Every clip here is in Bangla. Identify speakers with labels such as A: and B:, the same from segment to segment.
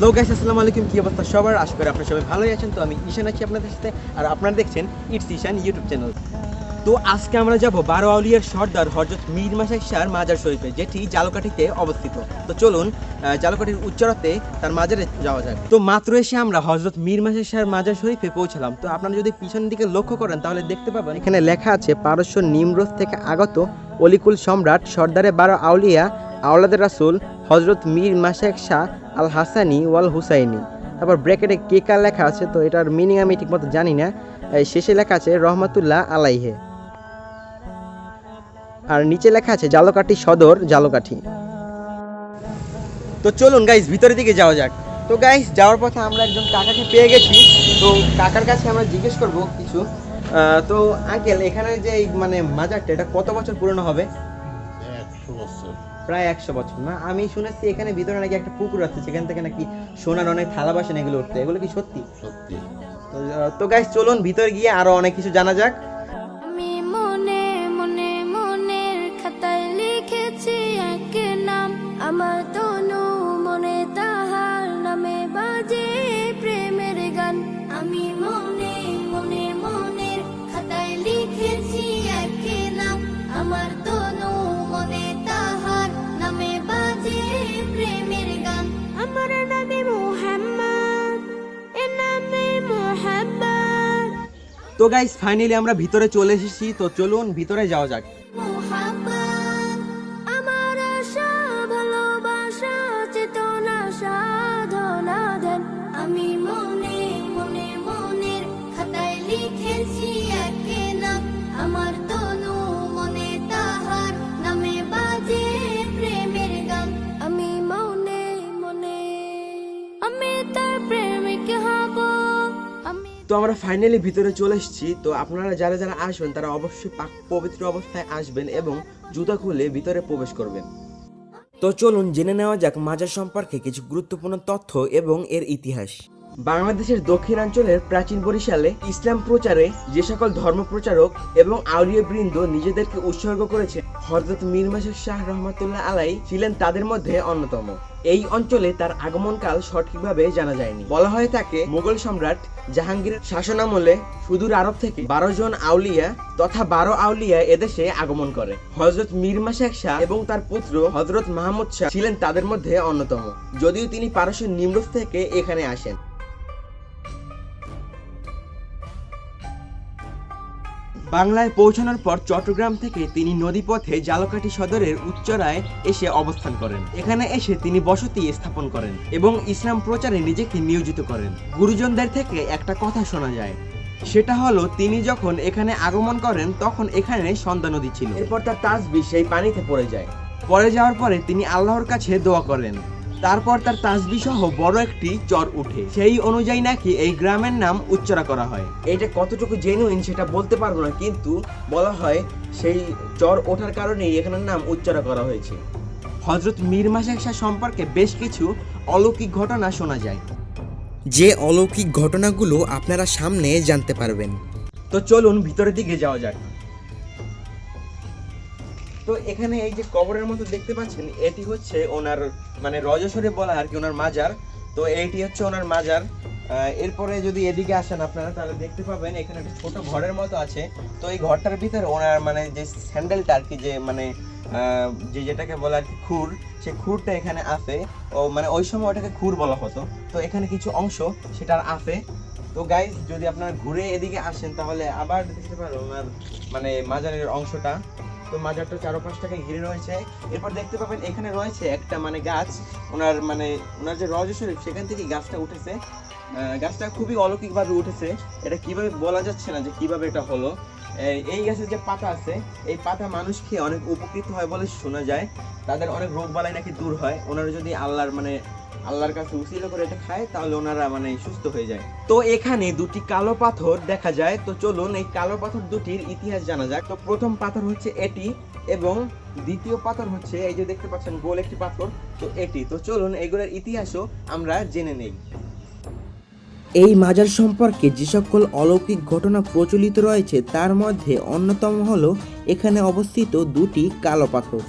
A: হ্যালো গাইস আসসালামু আলাইকুম। কি অবস্থা সবার? আশা করি আপনারা সবাই ভালোই আছেন। তো আমি ঈশান আছি আপনাদের সাথে, আর আপনারা দেখছেন ইটস ঈশান ইউটিউব চ্যানেল তো আজকে আমরা যাব বারো আউলিয়ার সর্দার হজরত মীর মাসাই শাহর মাজার শরীফে, যেটি জালকাঠিতে অবস্থিত। তো চলুন জালকাঠির উচ্চরাতে তার মাজারে যাওয়া যাক। তো মাত্র এসে আমরা হজরত মীর মাসাই শাহর মাজার শরীফে পৌঁছালাম। তো আপনারা যদি পিছনের দিকে লক্ষ্য করেন, তাহলে দেখতে পাবেন এখানে লেখা আছে, পারস্য নিমরোজ থেকে আগত অলিকুল সম্রাট সর্দারে বারো আউলিয়া আওলাদের রাসুল হজরত মীর মাসাক শাহ আল হাসানি ওয়াল হুসাইনি তারপর ব্র্যাকেটে কে কার লেখা আছে তো এটার মিনিং আমি ঠিকমতো জানি না। শেষে লেখা আছে, রহমাতুল্লাহ আলাইহে। আর নিচে লেখা আছে, জালকাঠি সদর, জালকাঠি। তো চলুন গাইস ভিতরের দিকে যাওয়া যাক। তো গাইস যাওয়ার পথে আমরা একজন কাকাকে পেয়ে গেছি। তো কাকার কাছে আমরা জিজ্ঞেস করব কিছু। তো আঙ্কেল এখানে যে মানে মাজারটা, এটা কত বছর পুরনো হবে?
B: একশো বছর।
A: প্রায় একশো বছর না? আমি শুনেছি এখানে ভিতরে নাকি একটা পুকুর আছে সেখান থেকে নাকি সোনার অনেক থালা বাসন এগুলো উঠতে। এগুলো কি সত্যি?
B: সত্যি।
A: তো, গাইস চলুন ভিতরে গিয়ে আরও অনেক কিছু জানা যাক। গাইস ফাইনালি আমরা ভিতরে চলে এসেছি তো চলুন ভিতরে যাওয়া যাক। তো আমরা ফাইনালি ভিতরে চলে এসেছি। তো আপনারা যারা যারা আসবেন, তারা অবশ্যই পাক পবিত্র অবস্থায় আসবেন এবং জুতা খুলে ভিতরে প্রবেশ করবেন। তো চলুন জেনে নেওয়া যাক মাজার সম্পর্কে কিছু গুরুত্বপূর্ণ তথ্য এবং এর ইতিহাস। বাংলাদেশের দক্ষিণাঞ্চলের প্রাচীন বরিশালে ইসলাম প্রচারে যে সকল ধর্ম প্রচারক এবং আউলিয়া বৃন্দ নিজেদেরকে উৎসর্গ করেছে হযরত মীর মাসুদ শাহ রহমাতুল্লাহ আলাই ছিলেন তাদের মধ্যে অন্যতম। এই অঞ্চলে তার আগমনকাল সঠিকভাবে জানা যায়নি। বলা হয় তাকে মুঘল সম্রাট জাহাঙ্গীরের শাসনামলে সুদূর আরব থেকে বারো জন আউলিয়া তথা বারো আউলিয়া এদেশে আগমন করে। হজরত মীর মাসাক শাহ এবং তার পুত্র হজরত মাহমুদ শাহ ছিলেন তাদের মধ্যে অন্যতম। যদিও তিনি পারস্যের নিমরোজ থেকে এখানে আসেন। বাংলায় পৌঁছানোর পর চট্টগ্রাম থেকে তিনি নদীপথে জালকাঠি সদরের উচ্চরায় এসে অবস্থান করেন। এখানে এসে তিনি বসতি স্থাপন করেন এবং ইসলাম প্রচারে নিজেকে নিয়োজিত করেন। গুরুজনদের থেকে একটা কথা শোনা যায়। সেটা হলো তিনি যখন এখানে আগমন করেন তখন এখানে সন্ধ্যা নদী ছিল। এরপর তার তাসবি সেই পানিতে পড়ে যায়। পড়ে যাওয়ার পরে তিনি আল্লাহর কাছে দোয়া করেন। তারপর তার তাসবি সহ বড় একটি চর উঠে। সেই অনুযায়ী নাকি এই গ্রামের নাম উচ্চারা করা হয়। এটা কতটুকু জেনুইন সেটা বলতে পারব না কিন্তু বলা হয় সেই চর ওঠার কারণেই এখানের নাম উচ্চারা করা হয়েছে। হজরত মীর মাসাক শাহ সম্পর্কে বেশ কিছু অলৌকিক ঘটনা শোনা যায়।
C: যে অলৌকিক ঘটনাগুলো আপনারা সামনে জানতে পারবেন।
A: তো চলুন ভিতরের দিকে যাওয়া যাক। তো এখানে এই যে কবরের মতো দেখতে পাচ্ছেন, এটি হচ্ছে ওনার মানে রজসরে বলা আর কি, ওনার মাজার। তো এইটি হচ্ছে ওনার মাজার। এরপরে যদি এদিকে আসেন আপনারা, তাহলে দেখতে পাবেন এখানে একটা ছোট ঘরের মতো আছে। তো এই ঘরটার ভিতরে ওনার মানে যে স্যান্ডেলটা আর কি, যে মানে যে যেটাকে বলে আর কি, খুর সেই খুরটা এখানে আছে ও মানে ওই সময় ওটাকে খুর বলা হতো। তো এখানে কিছু অংশ সেটার আছে তো গাইজ যদি আপনারা ঘুরে এদিকে আসেন, তাহলে আবার দেখতে পারো ওনার মানে মাজারের অংশটা। তো মাজারটা চারপাশটাকে ঘিরে রয়েছে। এরপর দেখতে পাবেন এখানে রয়েছে একটা মানে গাছ। ওনার মানে ওনার যে রজ শরীফ সেখান থেকে গাছটা উঠেছে। গাছটা খুবই অলৌকিকভাবে উঠেছে। এটা কীভাবে বলা যাচ্ছে না যে কীভাবে এটা হলো। এই গাছের যে পাতা আছে, এই পাতা মানুষ খেয়ে অনেক উপকৃত হয় বলে শোনা যায়। তাদের অনেক রোগ বালাই নাকি দূর হয়। ওনারা যদি আল্লাহর মানে আল্লাহর কাছে উসিলা করে এটা খায়, তাহলে ওনারা মানে সুস্থ হয়ে যায়। তো এখানে দুটি কালো পাথর দেখা যায়। তো চলুন, এই কালো পাথর দুটির ইতিহাস জানা যাক। তো প্রথম পাথর হচ্ছে এটি এবং দ্বিতীয় পাথর হচ্ছে, এই যে দেখতে পাচ্ছেন, গোল একটি পাথর, তো এটি। তো চলুন, এগুলোর ইতিহাসও আমরা জেনে নেই।
C: এই মাজার সম্পর্কে যে সকল অলৌকিক ঘটনা প্রচলিত রয়েছে, তার মধ্যে অন্যতম হল এখানে অবস্থিত দুটি কালো পাথর।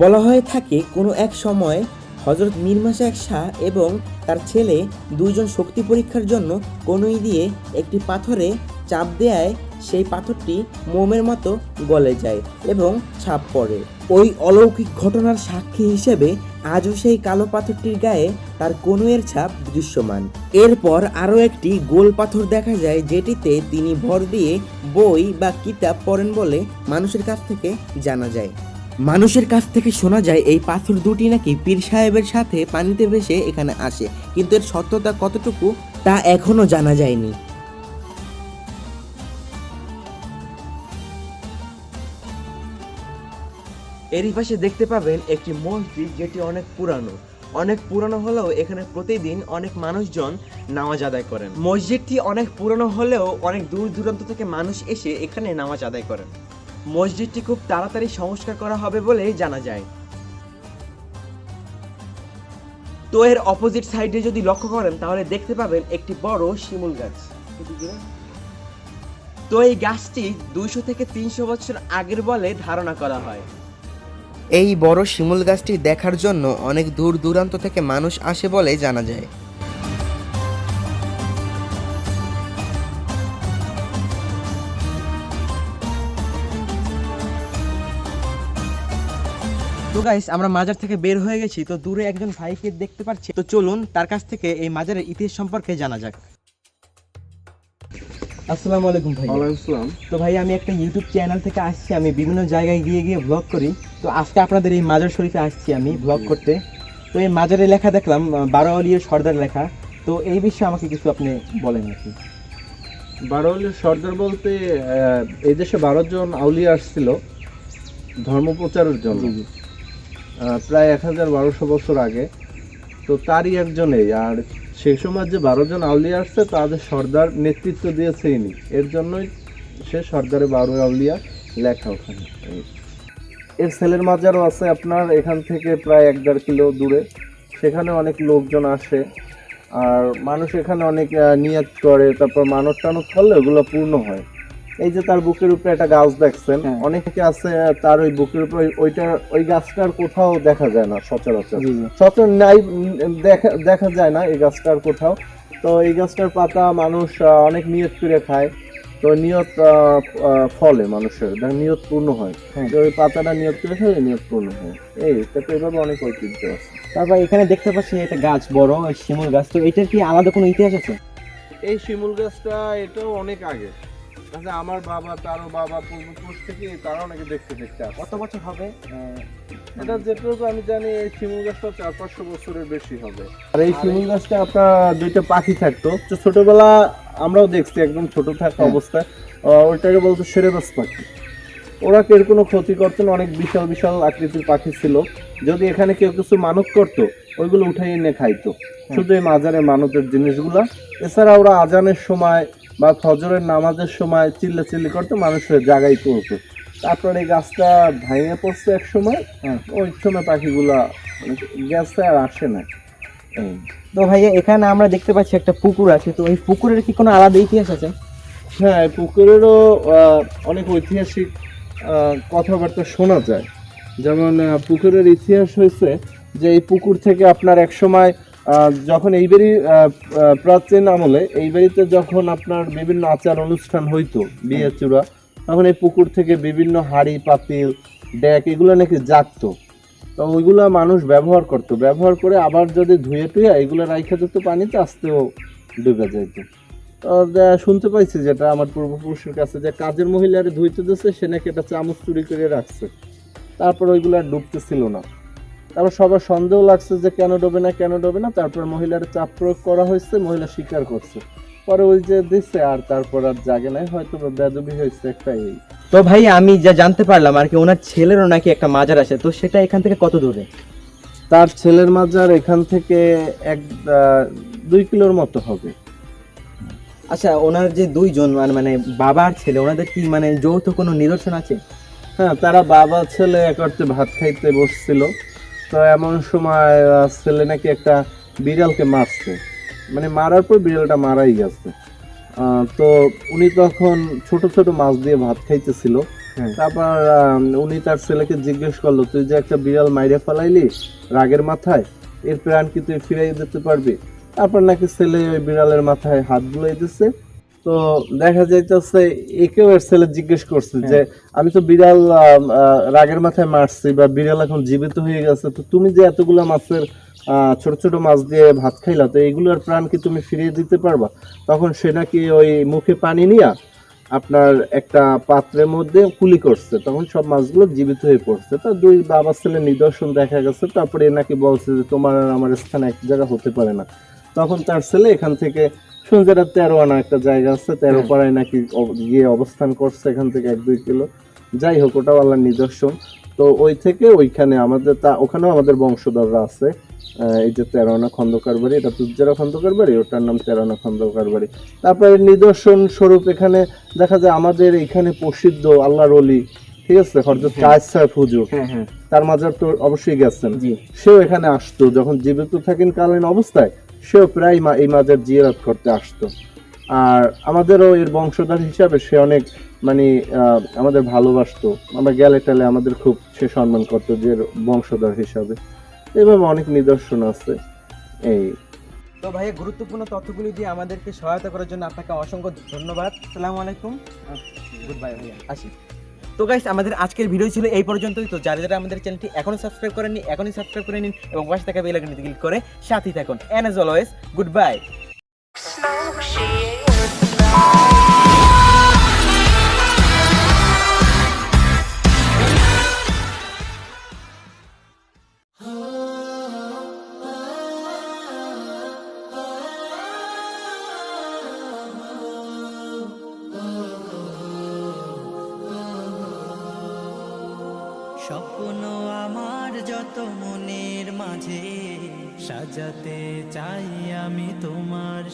C: বলা হয়ে থাকে, কোনো এক সময় হজরত মীর শেখ শাহ এবং তার ছেলে দুইজন শক্তি পরীক্ষার জন্য কনুই দিয়ে একটি পাথরে চাপ দেয়ায় সেই পাথরটি মোমের মতো গলে যায় এবং ছাপ পড়ে। ওই অলৌকিক ঘটনার সাক্ষী হিসেবে আজও সেই কালো পাথরটির গায়ে তার কনুয়ের ছাপ দৃশ্যমান। এরপর আরও একটি গোল পাথর দেখা যায় যেটিতে তিনি ভর দিয়ে বই বা কিতাব পড়েন বলে মানুষের কাছ থেকে জানা যায়। মানুষের কাছ থেকে শোনা যায়, এই পাথর দুটি নাকি পীর সাহেবের সাথে পানিতে ভেসে এখানে আসে, কিন্তু এর সত্যতা কতটুকু তা এখনও জানা যায়নি।
A: এরই পাশে দেখতে পাবেন একটি মসজিদ যেটি অনেক পুরানো। অনেক পুরানো হলেও এখানে প্রতিদিন অনেক মানুষজন নামাজ আদায় করেন। মসজিদটি অনেক পুরানো হলেও অনেক দূর দূরান্ত থেকে মানুষ এসে এখানে নামাজ আদায় করেন। মসজিদটি খুব তাড়াতাড়ি সংস্কার করা হবে বলে জানা যায়। তো এর অপোজিট সাইডে যদি লক্ষ্য করেন, তাহলে দেখতে পাবেন একটি বড় শিমুল গাছ। তো এই গাছটি দুইশো থেকে তিনশো বছর আগের বলে ধারণা করা হয়।
C: এই বড় শিমুল গাছটি দেখার জন্য অনেক দূর দূরান্ত থেকে মানুষ আসে বলে জানা যায়।
A: তো গাইস আমরা মাজার থেকে বের হয়ে গেছি তো দূরে একজন ভাইকে দেখতে পাচ্ছি। তো চলুন তার কাছ থেকে এই মাজারের ইতিহাস সম্পর্কে জানা যাক। আসসালামু আলাইকুম ভাই।
B: ওয়ালাইকুম
A: তো ভাই আমি একটা ইউটিউব চ্যানেল থেকে আসছি আমি বিভিন্ন জায়গায় গিয়ে গিয়ে ব্লগ করি। তো আজকে আপনাদের এই মাজার শরীফে আসছি আমি ব্লগ করতে। তো এই মাজারে লেখা দেখলাম আহ, বারো আলিয়া সর্দার লেখা। তো এই বিষয়ে আমাকে কিছু আপনি বলেন আর কি।
B: বারোয়ালির সর্দার বলতে এই দেশে বারো জন আউলিয়া আসছিল ধর্ম প্রচারের জন্য প্রায় এক হাজার বারোশো বছর আগে। তো তারই একজনেই, আর সেই সময় যে বারো জন আউলিয়া আসছে, তাদের সর্দার নেতৃত্ব দিয়েছে ইনি। এর জন্যই সে সর্দারে বারো আউলিয়া লেখা ওখানে। এর ছেলের মাজারও আছে আপনার, এখান থেকে প্রায় এক দেড় কিলো দূরে। সেখানে অনেক লোকজন আসে, আর মানুষ এখানে অনেক নিয়াত করে, তারপর মানত টানত করলে ওগুলো পূর্ণ হয়। এই যে তার বুকের উপরে একটা গাছ দেখছেন
A: হ্যাঁ।
B: অনেকে আছে তার ওই বুকের উপরে ওইটা ওই গাছটার কোথাও দেখা যায় না সচরাচর। সচর নাই দেখা দেখা যায় না এই গাছটার কোথাও। তো এই গাছটার পাতা মানুষ অনেক নিয়ত করে খায়। তো নিয়ত ফলে মানুষের দেখ নিয়ত পূর্ণ হয়।
A: হ্যাঁ।
B: তো ওই পাতাটা নিয়ত করে খায় নিয়ত পূর্ণ হয়। এই তো এভাবে অনেক ঐতিহ্য আছে।
A: তারপর এখানে দেখতে পাচ্ছি একটা গাছ বড় শিমুল গাছ। তো এটার কি আলাদা কোনো ইতিহাস আছে?
B: এই শিমুল গাছটা এটাও অনেক আগে। আচ্ছা আমার বাবা তারও বাবা পূর্বপুরুষ থেকে তারা অনেকে দেখতে দেখতে
A: কত বছর হবে?
B: এটা যেটুকু আমি জানি এই শিমুল গাছটা চার পাঁচশো বছরের বেশি হবে। আর এই শিমুল গাছটা আপনার দুইটা পাখি থাকতো। তো ছোটবেলা আমরাও দেখছি একদম ছোট থাকা
A: হ্যাঁ।
B: অবস্থায়। ওইটাকে বলতো সেরে সেরেবাস পাখি। ওরা কেউ কোনো ক্ষতি করতো না অনেক বিশাল বিশাল আকৃতির পাখি ছিল। যদি এখানে কেউ কিছু মানত করতো ওইগুলো উঠাই এনে খাইতো। শুধু এই মাজারে মানতের জিনিসগুলা। এছাড়া ওরা আজানের সময় বা ফজরের নামাজের সময় চিল্লা চিল্লি করতো মানুষের জাগাই তারপরে এই গাছটা ভাঙে পড়ছে এক সময়?
A: হ্যাঁ।
B: ওই সময় পাখিগুলা গেছে আর আসে না
A: তো ভাইয়া এখানে আমরা দেখতে পাচ্ছি একটা পুকুর আছে। তো এই পুকুরের কি কোনো আলাদা ইতিহাস আছে?
B: হ্যাঁ পুকুরেরও অনেক ঐতিহাসিক কথাবার্তা শোনা যায়। যেমন পুকুরের ইতিহাস হয়েছে যে এই পুকুর থেকে আপনার এক সময় যখন এইবারই প্রাচীন আমলে এই বাড়িতে যখন আপনার বিভিন্ন আচার অনুষ্ঠান হইতো বিয়ে চূড়া তখন এই পুকুর থেকে বিভিন্ন হাড়ি পাতিল ড্যাক এগুলো নাকি জাগতো। তো ওইগুলো মানুষ ব্যবহার করতো। ব্যবহার করে আবার যদি ধুয়ে টুয়ে এগুলো রাইখা যেত পানিতে আসতেও ডুবে যাইতো। তো শুনতে পাইছি যেটা আমার পূর্বপুরুষের কাছে যে কাজের মহিলারে ধুইতে দিচ্ছে সে নাকি একটা চামচ চুরি করে রাখছে। তারপর ওইগুলো আর ডুবতেছিল না। তারপর সবার সন্দেহ লাগছে যে কেন ডোবে না কেন ডোবে না। তারপর মহিলার চাপ প্রয়োগ করা হয়েছে মহিলা স্বীকার করছে। পরে ওই যে দিচ্ছে আর তারপর আর জাগে নাই হয়তো বেদবি হয়েছে একটা এই।
A: তো ভাই আমি যা জানতে পারলাম আর কি ওনার ছেলেরও নাকি একটা মাজার আছে তো সেটা এখান থেকে কত দূরে?
B: তার ছেলের মাজার এখান থেকে এক দুই কিলোর মতো হবে।
A: আচ্ছা ওনার যে দুইজন মানে মানে বাবা আর ছেলে ওনাদের কি মানে যৌথ কোনো নিদর্শন আছে?
B: হ্যাঁ তারা বাবা ছেলে এক অর্থে ভাত খাইতে বসছিল। তো এমন সময় ছেলে নাকি একটা বিড়ালকে মারছে। মানে মারার পর বিড়ালটা মারাই গেছে। তো উনি তখন ছোট ছোট মাছ দিয়ে ভাত খাইতেছিল।
A: হ্যাঁ।
B: তারপর উনি তার ছেলেকে জিজ্ঞেস করল তুই যে একটা বিড়াল মাইরে ফেলাইলি রাগের মাথায় এর প্রাণ কি তুই ফিরাই দিতে পারবি? তারপর নাকি ছেলে ওই বিড়ালের মাথায় হাত বুলাই দিচ্ছে তো দেখা যাইতেছে একেও এর ছেলে জিজ্ঞেস করছে যে, আমি তো বিড়াল রাগের মাথায় মারছি বা বিড়াল এখন জীবিত হয়ে গেছে, তো তুমি যে এতগুলো মাছের ছোট ছোট মাছ দিয়ে ভাত খাইলা, তো এইগুলোর প্রাণ কি তুমি ফিরিয়ে দিতে পারবা? তখন সে নাকি ওই মুখে পানি নিয়া আপনার একটা পাত্রের মধ্যে কুলি করছে। তখন সব মাছগুলো জীবিত হয়ে পড়ছে। তা দুই বাবা ছেলে নিদর্শন দেখা গেছে। তারপরে এ নাকি বলছে যে, তোমার আর আমার স্থান এক জায়গা হতে পারে না। তখন তার ছেলে এখান থেকে সুন্দর তেরো আনা একটা জায়গা আছে তেরো
A: হ্যাঁ।
B: পাড়ায় নাকি গিয়ে অবস্থান করছে এখান থেকে এক দুই কিলো। যাই হোক ওটাও আল্লাহর নিদর্শন। তো ওই থেকে ওইখানে আমাদের তা ওখানেও আমাদের বংশধররা আছে। এই যে তেরোনা খন্দকার বাড়ি এটা তুজ্জারা খন্দকার বাড়ি ওটার নাম তেরোনা খন্দকার বাড়ি। তারপরে নিদর্শন স্বরূপ এখানে দেখা যায় আমাদের এখানে প্রসিদ্ধ আল্লাহর অলি ঠিক আছে? হরজত কায়েস সাহেব হুজুর।
A: হ্যাঁ হ্যাঁ।
B: তার মাজার তো অবশ্যই গেছেন।
A: জি।
B: সেও এখানে আসতো যখন জীবিত থাকেন কালীন অবস্থায়। সেও প্রায় মা- এই মাজার জিয়ারত করতে আসতো। আর আমাদেরও এর বংশধর হিসাবে সে অনেক মানে আহ, আমাদের ভালোবাসতো। আমরা গেলে টেলে আমাদের খুব সে সম্মান করতো যে এর বংশধর হিসাবে। এভাবে অনেক নিদর্শন আছে এই।
A: তো ভাইয়া গুরুত্বপূর্ণ তথ্যগুলি দিয়ে আমাদেরকে সহায়তা করার জন্য আপনাকে অসংখ্য ধন্যবাদ। আসসালামু আলাইকুম। গুড বাই ভাইয়া। আসি। তো গাইস আমাদের আজকের ভিডিও ছিল এই পর্যন্তই। তো যারা যারা আমাদের চ্যানেলটি এখনও সাবস্ক্রাইব করেননি, এখনই সাবস্ক্রাইব করে নিন এবং পাশে থাকা বেল আইকনটি ক্লিক করে সাথেই থাকুন। And as always goodbye
D: ya te